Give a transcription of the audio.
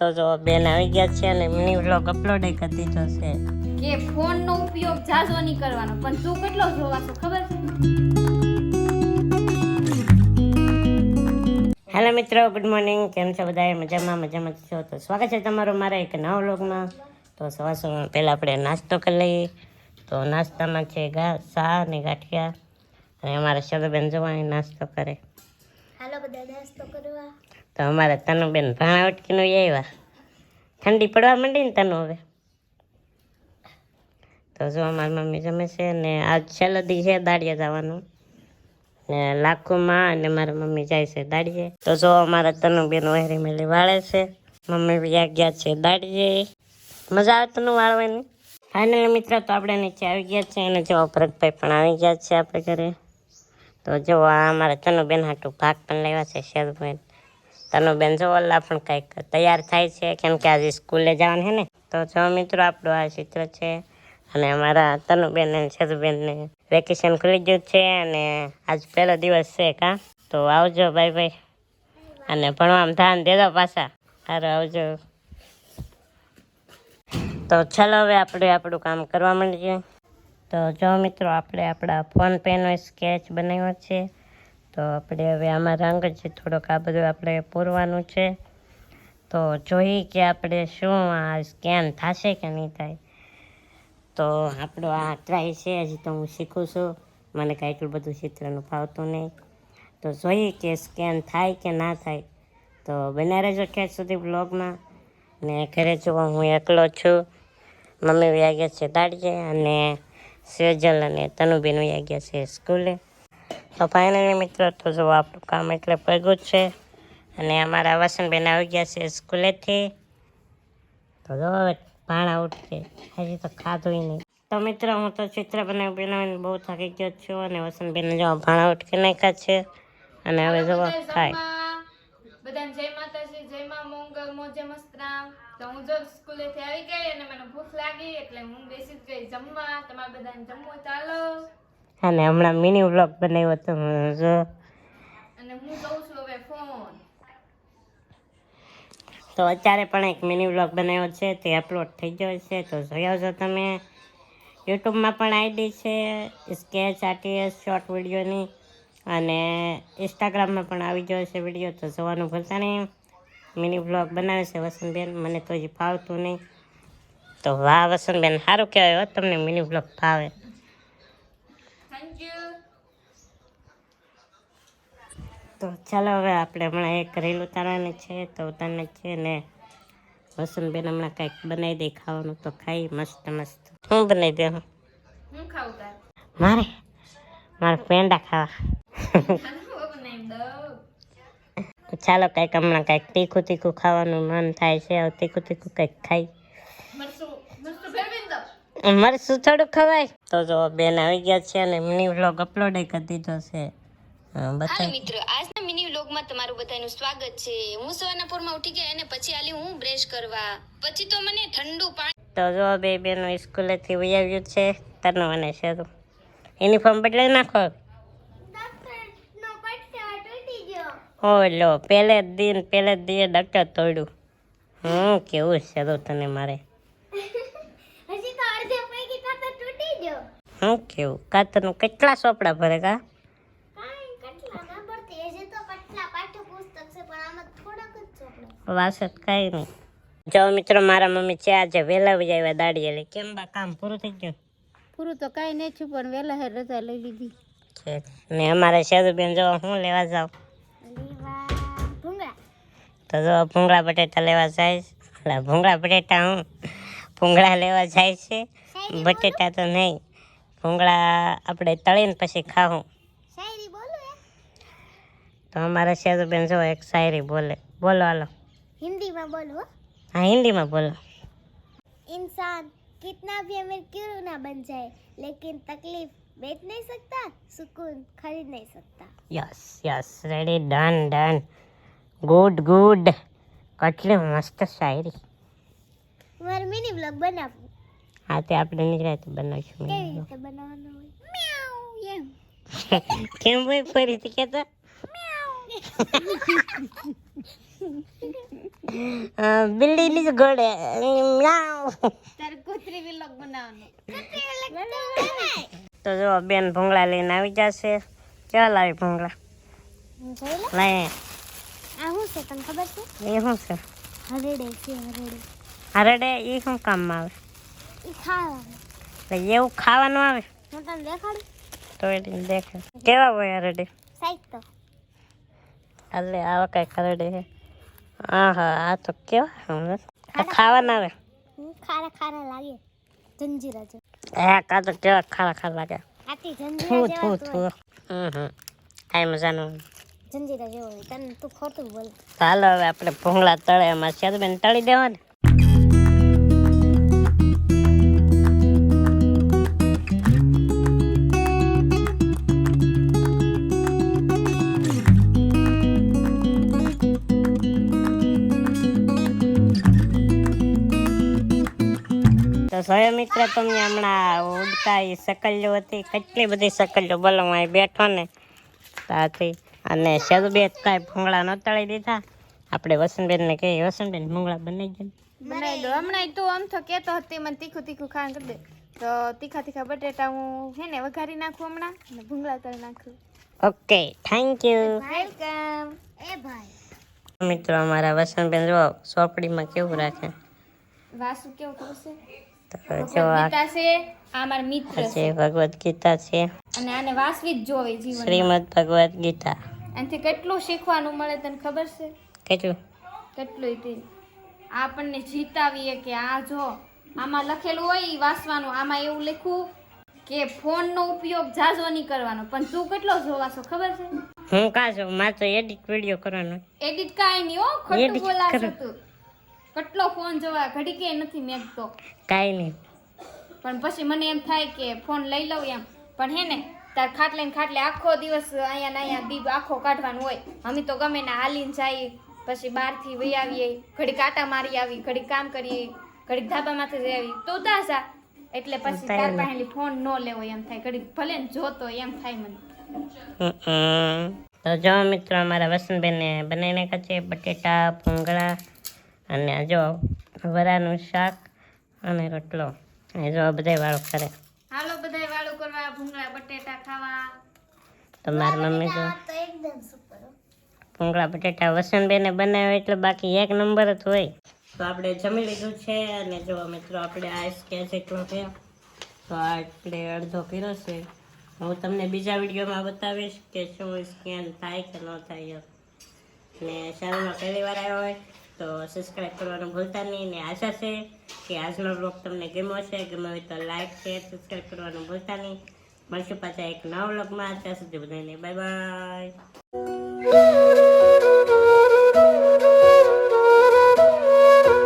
તો જો બેન આવી ગયા છે અને મિની વ્લોગ અપલોડ કરી દીધો છે. કે ફોનનો ઉપયોગ જાજો નહીં કરવાનો પણ તું કેટલો જોવાશો ખબર છે? હેલો મિત્રો ગુડ મોર્નિંગ કેમ છો બધા મજામાં મજામાં છો? તો સ્વાગત છે તમારું મારા એક નવા વ્લોગમાં તો સવાર સવાર પહેલાં આપણે નાસ્તો કરી લઈએ. તો નાસ્તામાં છે ગા સા અને ગાંઠિયા. અને અમારા શરબેન જોવાની નાસ્તો કરે. હાલો બધા નાસ્તો કરવા. તો અમારે તનુબેન ભાણા ઉટકીનું આવ્યા ઠંડી પડવા માંડી ને તનુ હવે. તો જો અમારી મમ્મી જમે છે ને આજ છેલ્લો દી છે દાડિયા જવાનું. ને લાખોમાં અને મારા મમ્મી જાય છે દાડીએ તો જો અમારા તનુબેન વહેરી મેલી વાળે છે. મમ્મી બી ગયા છે દાડીએ મજા આવે તનુ વાળવાની? ફાઇનલ મિત્ર તો આપણે નીચે આવી ગયા છે અને જો ભરતભાઈ પણ આવી ગયા છે આપણે ઘરે. તો જો આ અમારા તનુબેન હાટું ભાગ પણ લેવા છે શેરભાઈ. તનુબેન જો ઓલા પણ કંઈક તૈયાર થાય છે, કેમ કે આજે સ્કૂલે જવાનું છે ને. તો જો મિત્રો આપણું આ ચિત્ર છે, અને અમારા તનુબેન અને શેરુબેનને વેકેશન ખુલી ગયું છે, અને આજ પહેલો દિવસ છે કા. તો આવજો ભાઈ ભાઈ અને ભણવામાં ધ્યાન દેજો પાછા. સારું આવજો. તો ચાલો હવે આપણે આપણું કામ કરવા માંડીએ. તો જો મિત્રો, આપણે આપણા ફોન પેનો સ્કેચ બનાવ્યો છે. તો આપણે હવે આમાં રંગ છે, થોડોક આ બધું આપણે પૂરવાનું છે. તો જોઈએ કે આપણે શું આ સ્કેન થશે કે નહીં થાય. તો આપણો આ ટ્રાય છે, હજી તો હું શીખું છું. મને કાંઈ એટલું બધું ચિત્રનું ફાવતું નહીં. તો જોઈએ કે સ્કેન થાય કે ના થાય. તો બન્યા રહેજો ક્યાં સુધી બ્લોગમાં ને ઘરે જોવા હું એકલો છું. મમ્મી વ્યાગ્યા છે દાડીએ અને સેજલ અને તનુબેન વ્યાગ્યા છે સ્કૂલે. તો ફાઇનલી મિત્રો તો જો આપણું કામ એટલે પગ્યું જ છે. અને અમારા વસંતબેન આવી ગયા છે સ્કૂલેથી. તો જો હવે ભાણા ઉઠશે. હજી તો ખાધું નહીં. તો મિત્રો હું તો ચિત્ર બનાવી બનાવીને બહુ થાકી ગયો છું અને વસંતબેન જો ભાણા ઉઠકે નાખ્યા છે. અને હવે જો ખાય. બધાને જય માતાજી જય માં મંગલ મોજે મસ્તરામ. તો હું જો સ્કૂલેથી આવી ગઈ અને મને ભૂખ લાગી એટલે હું બેસી જ ગઈ જમવા. તમારે બધાને જમવું ચાલો અને હમણાં મિની વ્લોગ બનાવ્યો હતો જો. અને હું જોઉં છું હવે ફોન તો અત્યારે પણ એક મિની વ્લોગ બનાવ્યો છે તે અપલોડ થઈ ગયો છે. તો જોઈ આવજો તમે. યુટ્યુબમાં પણ આઈડી છે સ્કેચ આરટીએસ શોર્ટ વિડીયોની અને ઇન્સ્ટાગ્રામમાં પણ આવી ગયો છે વીડિયો તો જોવાનું ભૂલતા નહીં. મિની વ્લોગ બનાવે છે વસંતબેન મને તો હજી ફાવતું નહીં. તો વાહ વસંતબેન સારું કહેવાય તમને મિની વ્લોગ ફાવે. તો ચાલો હવે આપણે હમણાં એક રીલ ઉતારવાની છે તો ઉતારને છે ને વસંતબેન હમણાં કંઈક બનાવી દે ખાવાનું તો ખાઈ મસ્ત મસ્ત. હું બનાવી દે હું ખાવું મારે? મારે પેંડા ખાવા. ચાલો કંઈક હમણાં કંઈક તીખું તીખું ખાવાનું મન થાય છે હવે તીખું તીખું કંઈક ખાઈ મરસું મરસું ફેરવી દો મરસું થોડું ખવાય? તો જો બેન આવી ગયા છે અને મિની વ્લોગ અપલોડ કરી દીધો છે. હા, હાલો મિત્રો આજના મિની વ્લોગમાં તમારું બધાનું સ્વાગત છે. હું સવારના પોરમાં ઉઠી ગઈ અને પછી આલી હું બ્રશ કરવા. પછી તો મને ઠંડુ પાણી તો જો બે બેનો સ્કૂલેથી વહી આવ્યું છે. તનો અને શરૂ. યુનિફોર્મ બદલાઈ નાખો. ઓલો પહેલે જ દિન પહેલે જ દિને ડૉક્ટર તોડ્યું. હું કેવું શરૂ તને મારે હજી તો અડધે પૈકી ખાતા તૂટી ગયો હું કેવું કાતરનું કેટલા ચોપડા ભરે કા? કાંઈ કેટલા ના ભરતી હજી તો કેટલા પાઠ્યપુસ્તક છે પણ આમાં થોડાક જ ચોપડા વાસત કાંઈ નહીં. જો મિત્રો મારા મમ્મી છે આજે વહેલા વહી આવ્યા દાડી એટલે કેમ બા કામ પૂરું થઈ ગયું? પૂરું તો કાંઈ નહીં છું પણ વહેલા હે રજા લઈ લીધી. છે. ને અમારે શેરુબેન જો હું લેવા જાઉં? ભૂંગળા. તો જો ભૂંગળા બટેટા લેવા જાય છે. એટલે ભૂંગળા બટેટા હું ભૂંગળા લેવા જાય છે બટેટા તો નહીં. ભૂંગળા આપણે તળીને પછી ખાવું શાયરી બોલો હે તો અમારા શેરુબેન જો એક શાયરી બોલે બોલો હાલો हिंदी में बोलो હા હિન્દીમાં બોલો इंसान कितना भी अमीर क्यों ना बन जाए लेकिन तकलीफ बेच नहीं सकता सुकून खरीद नहीं सकता yes yes ready done done good good કેટલી મસ્ત શાયરી મારે મિની બ્લોગ બનાવવું હા તે આપણે નીકળ્યા બનાવીશું કેવી રીતે બનાવવાનું હોય? મ્યાઉ એમ. કેમ ભાઈ ફરીથી કહેતા બિલ્ડી જ ગોળે મ્યાઉ. તારે કૂતરી વિલોગ બનાવવાનો. તો જો બેન ભૂંગળા લઈને આવી જશે. ચાલ આવી ભૂંગળા. જોઈ લઈ. આ શું છે તને ખબર છે? એ શું છે? હરેડે છે હરેડે. હરડે એ શું કામમાં આવે? એ ખાવાનું. એટલે એવું ખાવાનું આવે? હું તને દેખાડું? તો એટલે દેખે. કેવા હોય હરડે સાઈડ તો. એટલે આવા કઈ હરડે છે. હા હા આ તો કેવા ખાવાના આવે? ખારા ખારા લાગે. જંજીરા છે હા કા તો કેવા ખારા ખારા લાગે. આથી જંજીરા જેવા થૂ હમ હમ. મજાનું જંજીરા જેવો તને તું ખોટું બોલ. ચાલો હવે આપણે ભૂંગળા તળે. એમાં સેદુબેન તળી દેવા સહયો મિત્ર તમને હમણાં ઉડતા એ સકલ્યો હતી કેટલી બધી સકલ્યો બોલો હું અહીં બેઠો ને. ત્યાંથી અને સેદુબેન કાંઈ ભૂંગળા ન તળી દીધા. આપણે વસંતબેનને કહીએ વસંતબેન ભૂંગળા બનાવી દે. બનાવી દો. હમણાં તું આમ તો કહેતો હતી મને તીખું તીખું ખાણ કરી દે. તો તીખા તીખા બટેટા હું હે ને વઘારી નાખું હમણાં અને ભૂંગળા તળી નાખું. Okay thank you. વેલકમ. એ ભાઈ. મિત્રો અમારા વસંતબેન જો ચોપડીમાં કેવું રાખે? વાસુ કેવું છે તો જો આ છે આ મારા મિત્ર છે. ભગવદ્ ગીતા છે. અને આને વાસવી જ જોવે જીવન શ્રીમદ ભગવદ્ ગીતા. એનાથી કેટલું શીખવાનું મળે તને ખબર છે? કેટલું? કેટલું તે. આપણને જીતાવીએ કે આ જો આમાં લખેલું હોય ઈ વાંચવાનું આમાં એવું લખ્યું કે ફોનનો ઉપયોગ જાજો નહીં કરવાનો. પણ તું કેટલો જોવાશો ખબર છે? હું કા મારે તો એડિટ વીડિયો કરવાનો. એડિટ કાંઈ નહીં હો ખોટું બોલાશો તું. કેટલો ફોન જોવા ઘડી કે નથી મેકતો કાંઈ નહીં. પણ પછી મને એમ થાય કે ફોન લઈ લઉં એમ. પણ હે ને તાર ખાટલે ને ખાટલે આખો દિવસ અહીંયા ને અહીંયા દીપ આખો કાઢવાનું હોય. અમે તો ગમે ને હાલીને જઈએ પછી બહારથી વહી આવીએ ઘડી કાંટા મારી આવી ઘડી કામ કરીએ ઘડી ધાબામાંથી જઈ આવી તો તા એટલે પછી તાર પાસે ફોન ન લેવો એમ થાય. ઘડી ભલે ને જોતો એમ થાય મને. તો જો મિત્રો અમારા વસંતબેનને બનાવી નાખ્યા છે બટેટા ભૂંગળા અને આ જો વરાનું શાક અને રોટલો. એ જો બધા વાળો કરે. હાલો બધાય વાળો કરવા ભૂંગળા બટેટા ખાવા. તો મમ્મી જો તો એકદમ સુપર ભૂંગળા બટેટા વસંતબેને બનાવ્યો એટલે બાકી એક નંબર જ હોય. તો આપણે જમી લીધું છે અને જો મિત્રો આપણે આ સ્કેચ એટલો છે તો આ આપણે અડધો પીરો છે. હું તમને બીજા વિડીયોમાં બતાવીશ કે શું સ્કેન થાય કે ન થાય ને ચેનલમાં પહેલી વાર આવ્યો હોય તો સબસ્ક્રાઈબ કરવાનું ભૂલતા નહીં અને આશા છે કે આજનો બ્લોગ તમને ગમ્યો છે ગમ્યો હોય તો લાઈક શેર સબસ્ક્રાઈબ કરવાનું ભૂલતા નહીં. મળશું પાછા એક નવા બ્લોગમાં ત્યાં સુધી બધાને બાય બાય